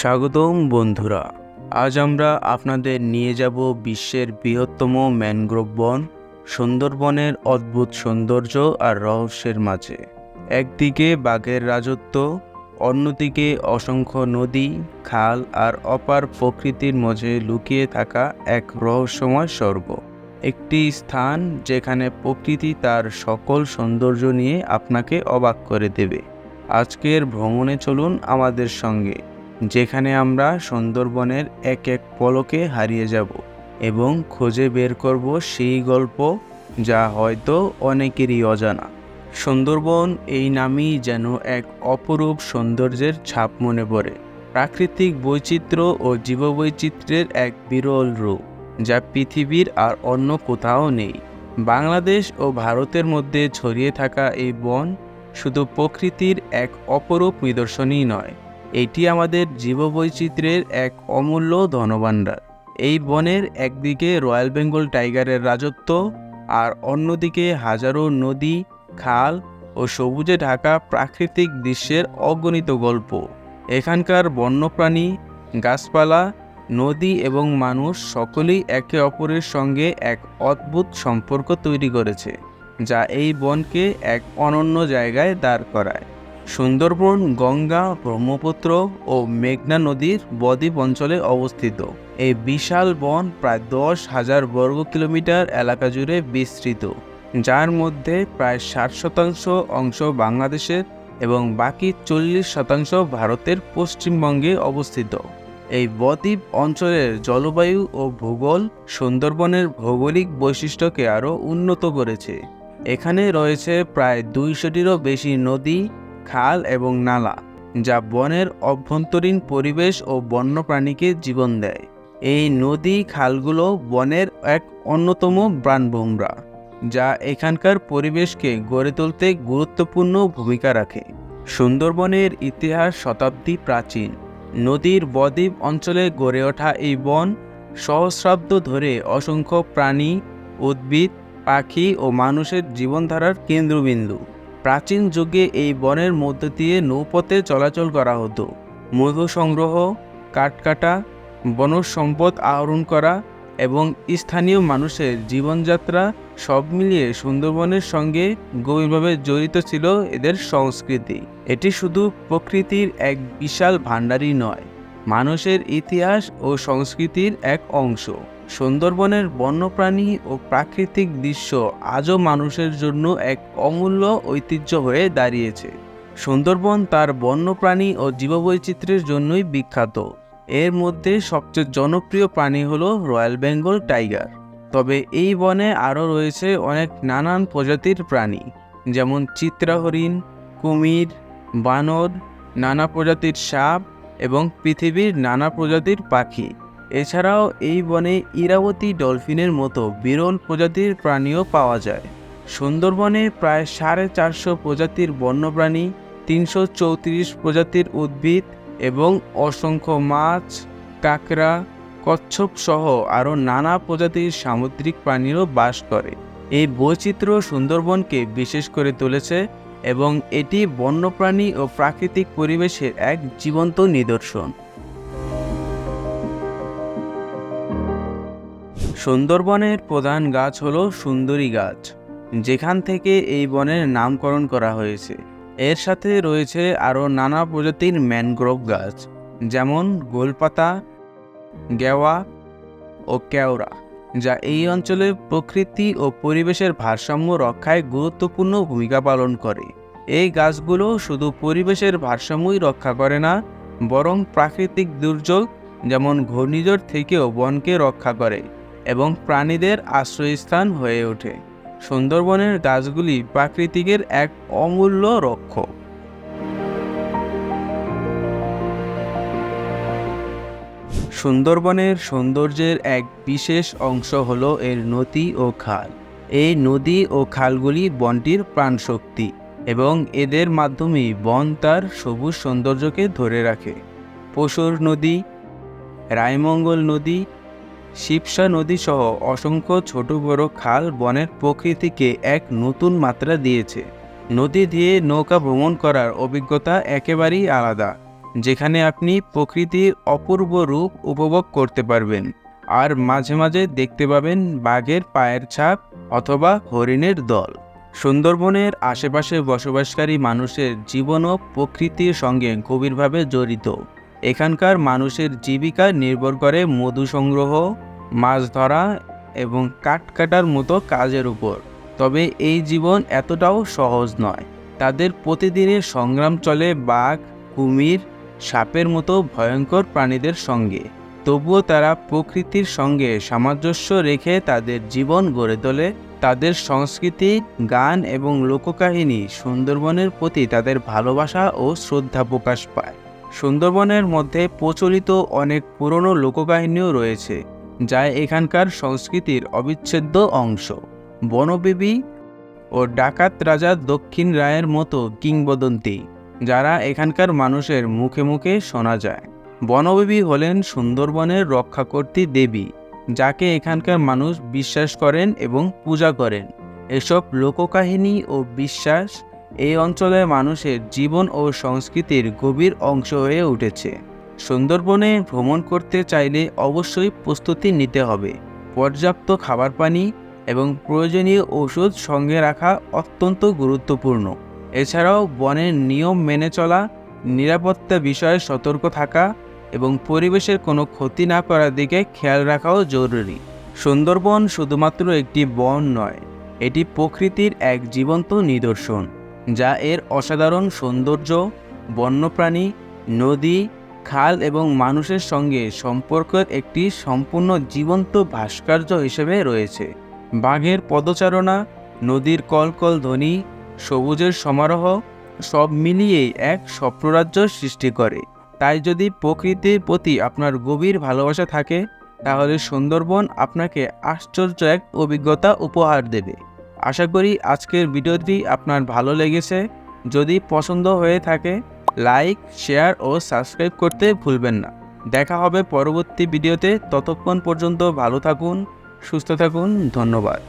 স্বাগতম বন্ধুরা। আজ আমরা আপনাদের নিয়ে যাব বিশ্বের বৃহত্তম ম্যানগ্রোভ বন, সুন্দরবনের অদ্ভুত সৌন্দর্য আর রহস্যের মাঝে। একদিকে বাঘের রাজত্ব, অন্যদিকে অসংখ্য নদী, খাল আর অপার প্রকৃতির মাঝে লুকিয়ে থাকা এক রহস্যময় স্বর্গ। একটি স্থান যেখানে প্রকৃতি তার সকল সৌন্দর্য নিয়ে আপনাকে অবাক করে দেবে। আজকের ভ্রমণে চলুন আমাদের সঙ্গে। যেখানে আমরা সুন্দরবনের এক এক পলকে হারিয়ে যাব এবং খুঁজে বের করব সেই গল্প যা হয়তো অনেকেরই অজানা। সুন্দরবন এই নামই যেন এক অপরূপ সৌন্দর্যের ছাপ মনে পড়ে। প্রাকৃতিক বৈচিত্র্য ও জীববৈচিত্র্যের এক বিরল রূপ, যা পৃথিবীর আর অন্য কোথাও নেই। বাংলাদেশ ও ভারতের মধ্যে ছড়িয়ে থাকা এই বন শুধু প্রকৃতির এক অপরূপ নিদর্শনই নয় এটি আমাদের জীববৈচিত্র্যের এক অমূল্য ধনভাণ্ডার। এই বনের একদিকে রয়্যাল বেঙ্গল টাইগারের রাজত্ব আর অন্যদিকে হাজারো নদী, খাল ও সবুজে ঢাকা প্রাকৃতিক দৃশ্যের অগণিত গল্প। এখানকার বন্যপ্রাণী, গাছপালা, নদী এবং মানুষ সকলেই একে অপরের সঙ্গে এক অদ্ভুত সম্পর্ক তৈরি করেছে, যা এই বনকে এক অনন্য জায়গায় দাঁড় করায়। সুন্দরবন, গঙ্গা, ব্রহ্মপুত্র ও মেঘনা নদীর বদ্বীপ অঞ্চলে অবস্থিত। এই বিশাল বন প্রায় দশ হাজার বর্গ কিলোমিটার এলাকা জুড়ে বিস্তৃত, যার মধ্যে প্রায় ষাট শতাংশ অংশ বাংলাদেশের এবং বাকি চল্লিশ শতাংশ ভারতের পশ্চিমবঙ্গে অবস্থিত। এই বদ্বীপ অঞ্চলের জলবায়ু ও ভূগোল সুন্দরবনের ভৌগোলিক বৈশিষ্ট্যকে আরও উন্নত করেছে। এখানে রয়েছে প্রায় দুইশোটিরও বেশি নদী খাল এবং নালা, যা বনের অভ্যন্তরীণ পরিবেশ ও বন্যপ্রাণীকে জীবন দেয়। এই নদী খালগুলো বনের এক অন্যতম প্রাণভোমরা যা এখানকার পরিবেশকে গড়ে তুলতে গুরুত্বপূর্ণ ভূমিকা রাখে। সুন্দরবনের ইতিহাস শতাব্দী প্রাচীন। নদীর বদ্বীপ অঞ্চলে গড়ে ওঠা এই বন সহস্রাব্দ ধরে অসংখ্য প্রাণী, উদ্ভিদ, পাখি ও মানুষের জীবনধারার কেন্দ্রবিন্দু। প্রাচীন যুগে এই বনের মধ্য দিয়ে নৌপথে চলাচল করা হতো। মধু সংগ্রহ, কাঠ কাটা সম্পদ আহরণ করা এবং স্থানীয় মানুষের জীবনযাত্রা সব মিলিয়ে সুন্দরবনের সঙ্গে গভীরভাবে জড়িত ছিল এদের সংস্কৃতি। এটি শুধু প্রকৃতির এক বিশাল ভাণ্ডারই নয়, মানুষের ইতিহাস ও সংস্কৃতির এক অংশ। সুন্দরবনের বন্যপ্রাণী ও প্রাকৃতিক দৃশ্য আজও মানুষের জন্য এক অমূল্য ঐতিহ্য হয়ে দাঁড়িয়েছে। সুন্দরবন তার বন্যপ্রাণী ও জীববৈচিত্র্যের জন্যই বিখ্যাত। এর মধ্যে সবচেয়ে জনপ্রিয় প্রাণী হলো রয়্যাল বেঙ্গল টাইগার। তবে এই বনে আরও রয়েছে অনেক নানান প্রজাতির প্রাণী, যেমন চিত্রা হরিণ, কুমির, বানর, নানা প্রজাতির সাপ এবং পৃথিবীর নানা প্রজাতির পাখি। এছাড়াও এই বনে ইরাবতী ডলফিনের মতো বিরল প্রজাতির প্রাণীও পাওয়া যায়। সুন্দরবনে প্রায় সাড়ে চারশো প্রজাতির বন্যপ্রাণী, তিনশো চৌত্রিশ প্রজাতির উদ্ভিদ এবং অসংখ্য মাছ, কাঁকড়া, কচ্ছপ সহ আরও নানা প্রজাতির সামুদ্রিক প্রাণীরও বাস করে। এই বৈচিত্র্য সুন্দরবনকে বিশেষ করে তুলেছে এবং এটি বন্যপ্রাণী ও প্রাকৃতিক পরিবেশের এক জীবন্ত নিদর্শন। সুন্দরবনের প্রধান গাছ হলো সুন্দরী গাছ, যেখান থেকে এই বনের নামকরণ করা হয়েছে। এর সাথে রয়েছে আরও নানা প্রজাতির ম্যানগ্রোভ গাছ, যেমন গোলপাতা, গেওয়া ও কেওড়া, যা এই অঞ্চলে প্রকৃতি ও পরিবেশের ভারসাম্য রক্ষায় গুরুত্বপূর্ণ ভূমিকা পালন করে। এই গাছগুলো শুধু পরিবেশের ভারসাম্যই রক্ষা করে না, বরং প্রাকৃতিক দুর্যোগ, যেমন ঘূর্ণিঝড় থেকেও বনকে রক্ষা করে। এবং প্রাণীদের আশ্রয়স্থান হয়ে ওঠে। সুন্দরবনের গাছগুলি প্রাকৃতিকের এক অমূল্য রক্ষক। সুন্দরবনের সৌন্দর্যের এক বিশেষ অংশ হল এর নদী ও খাল। এই নদী ও খালগুলি বনটির প্রাণশক্তি এবং এদের মাধ্যমেই বন তার সবুজ সৌন্দর্যকে ধরে রাখে। পশুর নদী, রায়মঙ্গল নদী শিবসা নদী সহ অসংখ্য ছোট বড় খাল বনের প্রকৃতিকে এক নতুন মাত্রা দিয়েছে। নদী দিয়ে নৌকা ভ্রমণ করার অভিজ্ঞতা একেবারেই আলাদা, যেখানে আপনি প্রকৃতির অপূর্ব রূপ উপভোগ করতে পারবেন। আর মাঝে মাঝে দেখতে পাবেন বাঘের পায়ের ছাপ অথবা হরিণের দল। সুন্দরবনের আশেপাশে বসবাসকারী মানুষের জীবনও প্রকৃতির সঙ্গে গভীরভাবে জড়িত। এখানকার মানুষের জীবিকা নির্ভর করে মধু সংগ্রহ, মাছ ধরা এবং কাঠ কাটার মতো কাজের উপর। তবে এই জীবন এতটাও সহজ নয়। তাদের প্রতিদিনের সংগ্রাম চলে বাঘ, কুমির, সাপের মতো ভয়ঙ্কর প্রাণীদের সঙ্গে। তবুও তারা প্রকৃতির সঙ্গে সামঞ্জস্য রেখে তাদের জীবন গড়ে তোলে। তাদের সংস্কৃতি, গান এবং লোককাহিনী সুন্দরবনের প্রতি তাদের ভালোবাসা ও শ্রদ্ধা প্রকাশ পায়। সুন্দরবনের মধ্যে প্রচলিত অনেক পুরনো লোককাহিনীও রয়েছে, যা এখানকার সংস্কৃতির অবিচ্ছেদ্য অংশ। বনবিবি ও ডাকাত রাজা দক্ষিণ রায়ের মতো কিংবদন্তি, যারা এখানকার মানুষের মুখে মুখে শোনা যায়। বনবিবি হলেন সুন্দরবনের রক্ষাকর্ত্রী দেবী, যাকে এখানকার মানুষ বিশ্বাস করেন এবং পূজা করেন। এসব লোককাহিনী ও বিশ্বাস এই অঞ্চলের মানুষের জীবন ও সংস্কৃতির গভীর অংশ হয়ে উঠেছে। সুন্দরবনে ভ্রমণ করতে চাইলে অবশ্যই প্রস্তুতি নিতে হবে। পর্যাপ্ত খাবার পানি এবং প্রয়োজনীয় ওষুধ সঙ্গে রাখা অত্যন্ত গুরুত্বপূর্ণ। এছাড়াও বনের নিয়ম মেনে চলা, নিরাপত্তা বিষয়ে সতর্ক থাকা এবং পরিবেশের কোনো ক্ষতি না করার দিকে খেয়াল রাখাও জরুরি। সুন্দরবন শুধুমাত্র একটি বন নয়, এটি প্রকৃতির এক জীবন্ত নিদর্শন। যা এর অসাধারণ সৌন্দর্য, বন্যপ্রাণী, নদী, খাল এবং মানুষের সঙ্গে সম্পর্কের একটি সম্পূর্ণ জীবন্ত ভাস্কর্য হিসেবে রয়েছে। বাঘের পদচারণা, নদীর কলকল ধ্বনি, সবুজের সমারোহ, সব মিলিয়ে এক স্বপ্নরাজ্য সৃষ্টি করে। তাই যদি প্রকৃতির প্রতি আপনার গভীর ভালোবাসা থাকে, তাহলে সুন্দরবন আপনাকে আশ্চর্য এক অভিজ্ঞতা উপহার দেবে। আশা করি আজকের ভিডিওটি আপনার ভালো লেগেছে। যদি পছন্দ হয়ে থাকে লাইক শেয়ার ও সাবস্ক্রাইব করতে ভুলবেন না। দেখা হবে পরবর্তী ভিডিওতে। ততক্ষণ পর্যন্ত ভালো থাকুন, সুস্থ থাকুন, ধন্যবাদ।